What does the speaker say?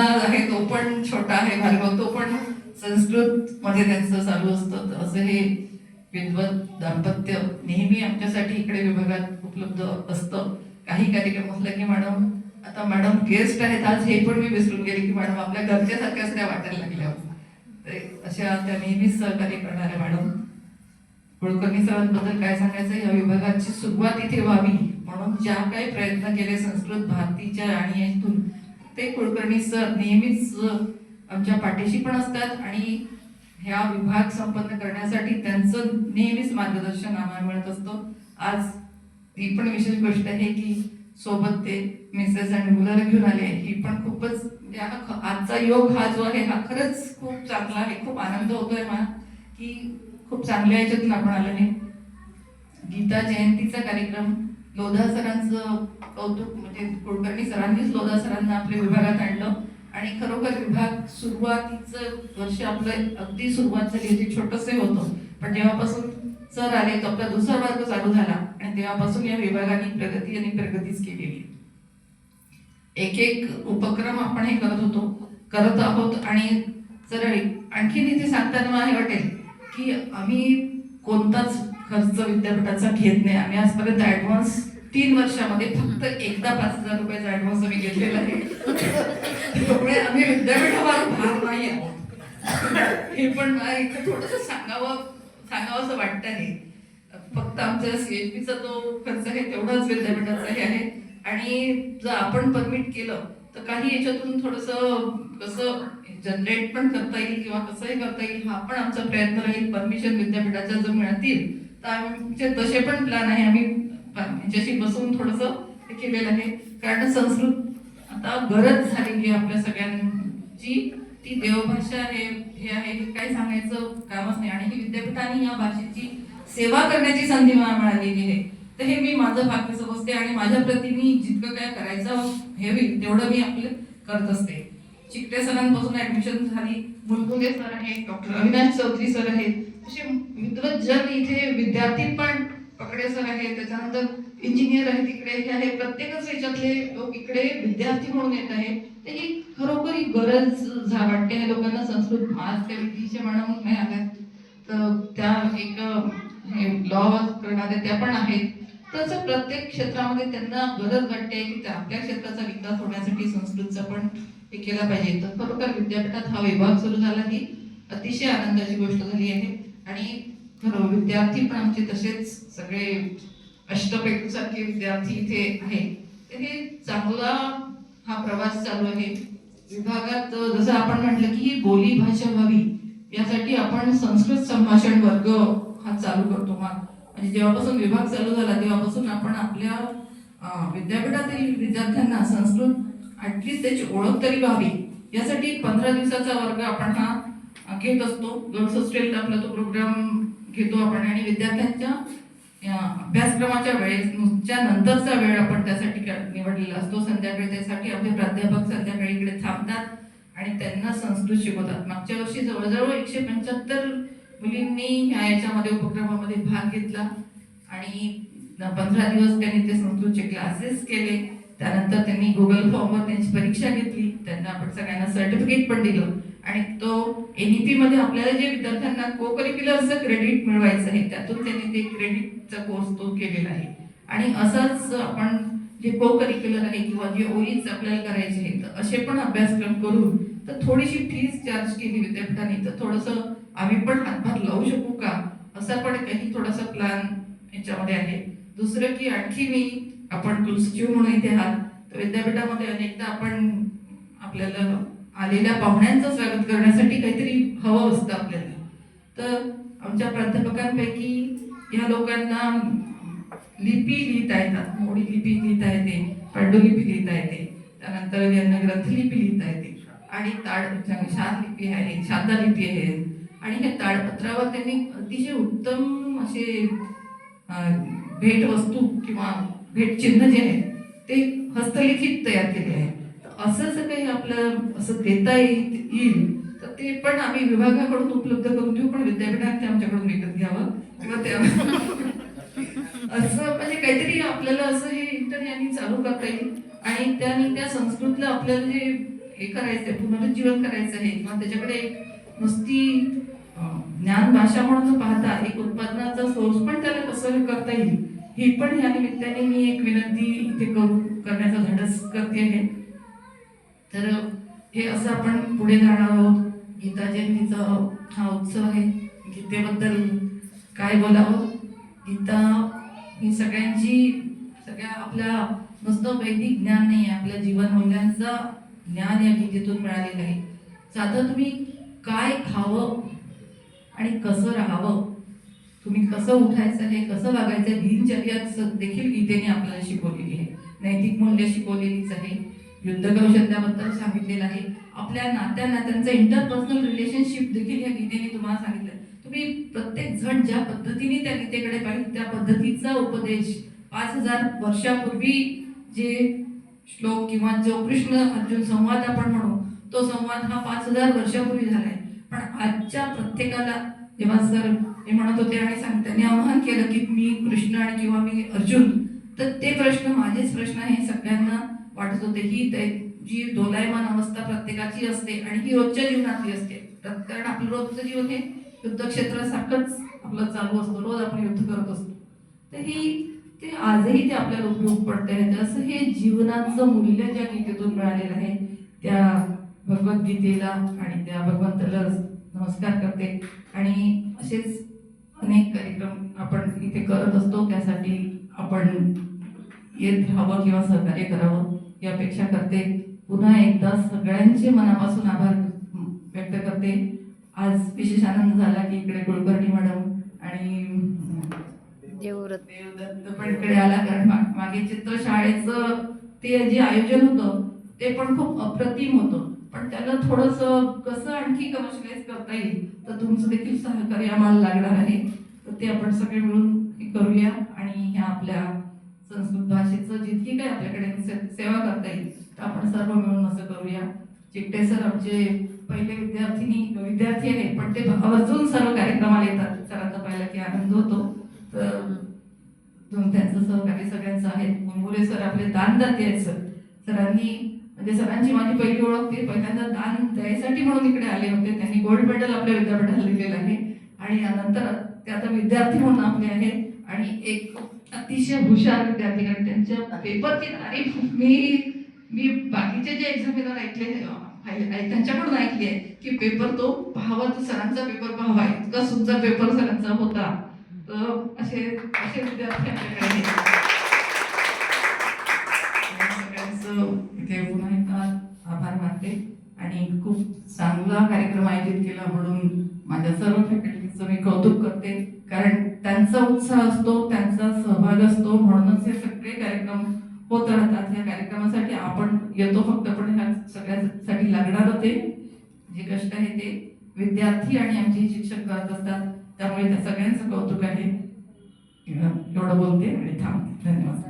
आहे तो पण छोटा आहे भार्गव तो पण संस्कृत मध्ये त्यांचं चालू असतं. असं हे विद्वत दाम्पत्य नेहमी आमच्यासाठी इकडे विभागात उपलब्ध असतं. काही कार्यक्रम असला की मॅडम आता मॅडम गेस्ट आहेत आज हे पण मी विसरून गेले की मॅडम आपल्या घरच्यासारख्याच त्या वाटायला लागल्या. तर अशा त्या नेहमीच सहकार्य करणाऱ्या मॅडम. कुलकर्णी सरांबद्दल काय सांगायचं? या विभागाची सुरुवात इथे व्हावी. म्हणून ज्या काही प्रयत्न केले संस्कृत भारतीच्या आणि यातून ते कुलकर्णी सर नेहमीच आमच्या पाठीशी पण असतात आणि ह्या विभाग संपन्न करण्यासाठी त्यांचं नेहमीच मार्गदर्शन आम्हाला मिळत असतं. आज ही पण विशेष गोष्ट आहे की सोबत ते मिसेस आणि मुलं घेऊन आले ही पण खूपच म्हणजे हा आजचा योग हा जो आहे हा खरंच खूप चांगला आहे. खूप आनंद होतोय मला की खूप चांगल्या याच्यातून आपण आलेले. गीता जयंतीचा कार्यक्रम लोधा सरांचं कौतुक म्हणजे कुलकर्णी सरांनीच लोधा सरांना आपल्या विभागात आणलं. आणि खरोखर विभाग सुरुवातीचं वर्ष आपलं अगदी सुरुवात झाली होती छोटंसं होतं. पण जेव्हापासून सर आले तर आपला दुसरा वर्ग चालू झाला. आणि तेव्हापासून या विभागाने प्रगती आणि प्रगतीच केलेली. एक एक उपक्रम आपण हे करत होतो करत आहोत. आणि जर आणखीन इथे सांगताना मला हे वाटेल की आम्ही कोणताच खर्च विद्यापीठाचा घेत नाही. आम्ही आजपर्यंत ऍडव्हान्स तीन वर्षामध्ये फक्त एकदा पाच हजार रुपयाचा ऍडव्हान्स आम्ही घेतलेला आहे. त्यामुळे आम्ही विद्यापीठावर भाग नाही आहोत हे पण मला इथं थोडस सांगावं सांगावं असं वाटतं आहे. फक्त आमच्या सीएचपीचा जो खर्च आहे तेवढाच विद्यापीठाचा हे आहे. आणि जर आपण परमिट केलं तर काही याच्यातून थोडस कसं जनरेट पण करता येईल किंवा कसंही करता येईल हा पण आमचा प्रयत्न राहील. परमिशन विद्यापीठाच्या जर मिळतील तर आमचे तसे पण प्लॅन आहे. आम्ही यांच्याशी बसून थोडस हे केलेलं आहे. कारण संस्कृत आता गरज झालेली आहे आपल्या सगळ्यांची. ती देवभाषा हे हे आहे हे काही सांगायचं कामच नाही. आणि ही विद्यापीठाने या भाषेची सेवा करण्याची संधी मला मिळालेली आहे. तर हे मी माझं भाग्य समजते आणि माझ्या प्रती मी जितकं काय करायचं हे होईल तेवढं मी आपलं करत असते. चिकटे सरांपासून ऍडमिशन झाली. मुलगुले सर आहेत डॉक्टर अविनाश चौधरी सर आहेत. असे विद्वत जन इथे विद्यार्थी पण पकडे सर आहेत. त्याच्यानंतर इंजिनियर आहे तिकडे हे आहे. प्रत्येकच याच्यातले लोक इकडे विद्यार्थी म्हणून येत आहे. त्याची ही खरोखर ही गरज झा वाटते. आहे लोकांना संस्कृत आज त्या विधीचे म्हणून नाही आल्या तर त्या एक हे लॉ करणारे त्या पण आहेत. तसं प्रत्येक क्षेत्रामध्ये त्यांना गरज वाटते की त्या आपल्या क्षेत्राचा विकास होण्यासाठी संस्कृतचा पण हे केला पाहिजे. तर खरोखर विद्यापीठात हा विभाग सुरू झाला ही अतिशय आनंदाची गोष्ट झाली आहे. आणि खरं विद्यार्थी पण आमचे तसेच सगळे अष्टपैलू सारखे विद्यार्थी इथे आहेत तर हे चांगला हा प्रवास चालू आहे. विभागात जसं आपण म्हटलं की ही बोली भाषा व्हावी यासाठी आपण संस्कृत संभाषण वर्ग हा चालू करतो. मग आणि जेव्हापासून विभाग चालू झाला तेव्हापासून आपण आपल्या विद्यापीठातील विद्यार्थ्यांना संस्कृत ऍटलिस्ट त्याची ओळख तरी व्हावी. यासाठी एक पंधरा दिवसाचा वर्ग आपण हा घेत असतो. गर्ल्स आपला तो प्रोग्राम घेतो आपण आणि विद्यार्थ्यांच्या अभ्यासक्रमाच्या वेळेच्या नंतरचा वेळ आपण त्यासाठी निवडलेला असतो. संध्याकाळी त्यासाठी आपले प्राध्यापक संध्याकाळी इकडे थांबतात आणि त्यांना संस्कृत शिकवतात. मागच्या वर्षी जवळजवळ एकशे पंच्याहत्तर मुलींनी ह्या याच्यामध्ये उपक्रमामध्ये भाग घेतला. आणि पंधरा दिवस त्यांनी ते संस्कृतचे क्लासेस केले. त्यानंतर त्यांनी गुगल फॉर्मवर त्यांची परीक्षा घेतली. त्यांना आपण सगळ्यांना सर्टिफिकेट पण दिलं. आणि तो एनईपी मध्ये आपल्याला जे विद्यार्थ्यांना को करिक्युलरचं क्रेडिट मिळवायचं आहे त्यातून त्यांनी ते क्रेडिटचा कोर्स तो केलेला आहे. आणि असंच आपण जे को करिक्युलर आहे किंवा जे ओईज आपल्याला करायचे आहे तर असे पण अभ्यासक्रम करून तर थोडीशी फीस चार्ज केली विद्यापीठाने. तर थोडंसं आम्ही पण हातभार लावू शकू का? असा पण काही थोडासा प्लॅन याच्यामध्ये आहे. दुसरं की आणखी मी आपण कुलसचिव म्हणून इथे आहात तर विद्यापीठामध्ये अनेकदा आपण आपल्याला आलेल्या पाहुण्यांचं स्वागत करण्यासाठी काहीतरी हवं असतं आपल्याला. तर आमच्या प्राध्यापकांपैकी या लोकांना लिपी लिहिता येतात. मोडी लिपी लिहिता येते पांडुलिपी लिहिता येते. त्यानंतर यांना ग्रंथलिपी लिहिता येते. आणि ताड म्हणजे शान लिपी आहे शांता लिपी आहे. आणि हे ताडपत्रावर त्यांनी अतिशय उत्तम असे भेटवस्तू किंवा भेटचिन्ह जे आहे ते हस्तलिखित तयार केले आहे. तर असं जर काही आपलं असं देता येईल तर ते पण आम्ही विभागाकडून उपलब्ध करून देऊ पण विद्यापीठात ते आमच्याकडून विकत घ्यावं किंवा त्या असं म्हणजे काहीतरी आपल्याला असं हे इंटर यांनी चालू करता येईल. आणि त्याने त्या संस्कृतला आपल्याला जे हे करायचंय पुनरुज्जीवन करायचं आहे किंवा त्याच्याकडे एक नुसती ज्ञान भाषा म्हणून पाहता एक उत्पादनाचा सोर्स पण त्याला कसं करता येईल ही पण या निमित्ताने मी एक विनंती इथे करू करण्याचा धडस करते आहे. तर हे असं आपण पुढे जाणार आहोत. गीता जयंतीचा हा उत्सव आहे. गीतेबद्दल काय बोलावं? गीता ही सगळ्यांची सगळ्या आपल्या नुसतं वैदिक ज्ञान नाही आहे आपल्या जीवनमूल्यांचं ज्ञान या गीतेतून मिळालेलं आहे. साधं तुम्ही काय खावं? आणि कसं राहावं? तुम्ही कसं उठायचं? हे कसं वागायचं? दिनचर्या देखील गीतेने आपल्याला शिकवलेली आहे. नैतिक मूल्य शिकवलेलीच आहे. युद्ध कौशल्याबद्दल सांगितलेलं आहे. आपल्या नात्या नात्यांचं इंटरपर्सनल रिलेशनशिप देखील या गीतेने तुम्हाला सांगितलं तुम्ही प्रत्येक जण ज्या पद्धतीने त्या गीतेकडे पाहिजे त्या पद्धतीचा उपदेश. पाच हजार वर्षापूर्वी जे श्लोक किंवा जो कृष्ण अर्जुन संवाद आपण म्हणू तो संवाद हा पाच हजार वर्षापूर्वी झालाय पण आजच्या प्रत्येकाला जेव्हा सर हे म्हणत होते आणि सांग त्यांनी आवाहन केलं की मी कृष्ण आणि किंवा मी अर्जुन तर ते प्रश्न माझेच प्रश्न हे सगळ्यांना वाटत होते. ही ते जी दोलायमान अवस्था प्रत्येकाची असते आणि ही रोजच्या जीवनातली असते. कारण आपलं रोजचं जीवन हे युद्धक्षेत्रासारखंच आपलं चालू असतो. रोज आपण युद्ध करत असतो. तर ही ते आजही ते आपल्याला उपयोग पडते असं हे जीवनाचं मूल्य ज्या गीतेतून मिळालेलं आहे त्या भगवद्गीतेला आणि त्या भगवंताला नमस्कार करते. आणि असेच अनेक कार्यक्रम आपण इथे करत असतो. त्यासाठी आपण येत राहावं किंवा सहकार्य करावं ही अपेक्षा करते. पुन्हा एकदा सगळ्यांचे मनापासून आभार व्यक्त करते. आज विशेष आनंद झाला की इकडे कुलकर्णी मॅडम आणि देवदत्त पण इकडे आला. कारण मागे चित्र शाळेचं ते जे आयोजन होतं ते पण खूप अप्रतिम होतं. पण त्याला थोडस कसं आणखी कमर्शलाइज करता येईल तर तुमचं देखील सहकार्य आम्हाला लागणार आहे. तर ते आपण सगळे मिळून हे करूया आणि ह्या आपल्या संस्कृत भाषेचं जितकी काय आपल्याकडे सेवा करता येईल तर आपण सर्व मिळून असं करूया. चिकटे सर आमचे पहिले विद्यार्थिनी विद्यार्थी आहेत पण ते आवर्जून सर्व कार्यक्रमाला येतात. सरांचा पाहिला की आनंद होतो. तर त्यांचं सहकार्य सगळ्यांचं आहे मुंबुरे सर आपले दानदाते आहेत सर. सरांनी म्हणजे सरांची माझी पहिली ओळख पहिल्यांदा दान द्यायसाठी म्हणून इकडे आले होते. त्यांनी गोल्ड मेडल आपल्या विद्यापीठाला दिलेलं आहे. आणि यानंतर ते आता विद्यार्थी म्हणून आपले आहेत. आणि एक अतिशय हुशार विद्यार्थी कारण त्यांच्या पेपरची तारीफ मी मी बाकीचे जे एक्झामिनर ऐकले त्यांच्याकडून ऐकली आहे की पेपर तो पाहावा सरांचा पेपर पाहावा इतका सुंदर पेपर सरांचा होता. तर असे असे विद्यार्थी आपल्याकडे आहेत. या सगळ्यांचं इथे पुन्हा एकदा आभार मानते आणि खूप चांगला कार्यक्रम आयोजित केला म्हणून माझ्या सर्व फॅकल्टीचं मी कौतुक करते. कारण त्यांचा उत्साह असतो त्यांचा सहभाग असतो. म्हणूनच हे सगळे कार्यक्रम होत राहतात. या कार्यक्रमासाठी आपण येतो फक्त पण ह्या सगळ्यासाठी लागणार होते. जे कष्ट आहे ते विद्यार्थी आणि आमचे शिक्षक करत असतात. त्यामुळे त्या सगळ्यांचं कौतुक आहे. एवढं बोलते आणि थांबते. धन्यवाद.